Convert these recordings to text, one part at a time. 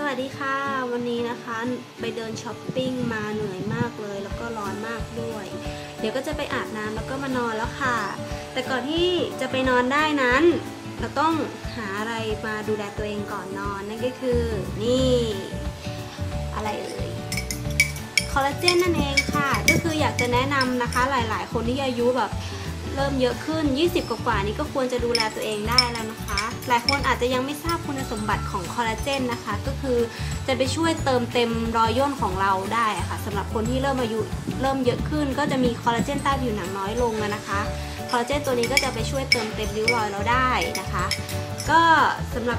สวัสดีค่ะ วันนี้นะคะไปเดินช้อปปิ้งมาเหนื่อยมากเลย แล้วก็ร้อนมากด้วย เดี๋ยวก็จะไปอาบน้ำแล้วก็มานอนแล้วค่ะ แต่ก่อนที่จะไปนอนได้นั้น เราต้องหาอะไรมาดูแลตัวเองก่อนนอนนั่นก็คือ นี่ อะไรเอ่ยคอลลาเจนนั่นเองค่ะ ก็คืออยากจะแนะนำนะคะหลายๆ คนที่อายุแบบ เริ่มเยอะขึ้น 20 กว่าๆนี้ก็ควรจะดูแลตัวเองได้แล้วนะคะ หลายคนอาจจะยังไม่ทราบคุณสมบัติของคอลลาเจนนะคะ ก็คือจะไปช่วยเติมเต็มรอยย่นของเราได้ะค่ะสำหรับคนที่เริ่มอายุเริ่มเยอะขึ้น ก็จะมีคอลลาเจนใต้ผิวหนังน้อยลงนะคะคอลลาเจนตัวนี้ก็จะไปช่วยเติมเต็มริ้วรอยเราได้นะคะ ก็สำหรับ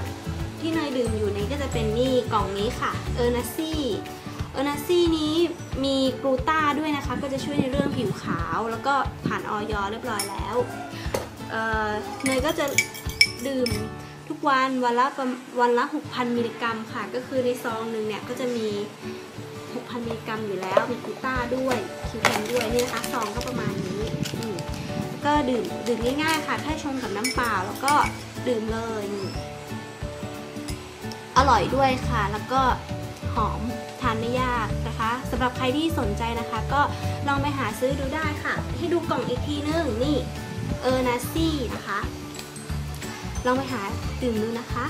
ที่เนยดื่มอยู่นี้ก็จะเป็นนี่กล่องนี้ค่ะเออร์นาซี่เออร์นาซี่นี้มีกลูต้า ก็จะช่วยในเรื่องผิวขาว แล้วก็ผ่านออยเรียบร้อยแล้วเเนยก็จะดื่มทุกวันวันละวันละ 6,000 มิลลิกรัมค่ะ ก็คือในซองหนึ่งเนี่ยก็จะมี 6,000 มิลลิกรัมอยู่แล้ว มีกูต้าด้วยคิวเทนด้วยนี่นะคะซองก็ประมาณนี้ก็ดื่มดื่มง่ายๆค่ะแค่ชงกับน้ำเปล่าแล้วก็ดื่มเลย อร่อยด้วยค่ะ แล้วก็ หอมทานไม่ยากนะคะสำหรับใครที่สนใจนะคะ ก็ลองไปหาซื้อดูได้ค่ะ ให้ดูกล่องอีกทีนึงนี่เออร์นาซี่นะคะ ลองไปหาดื่มดูนะคะ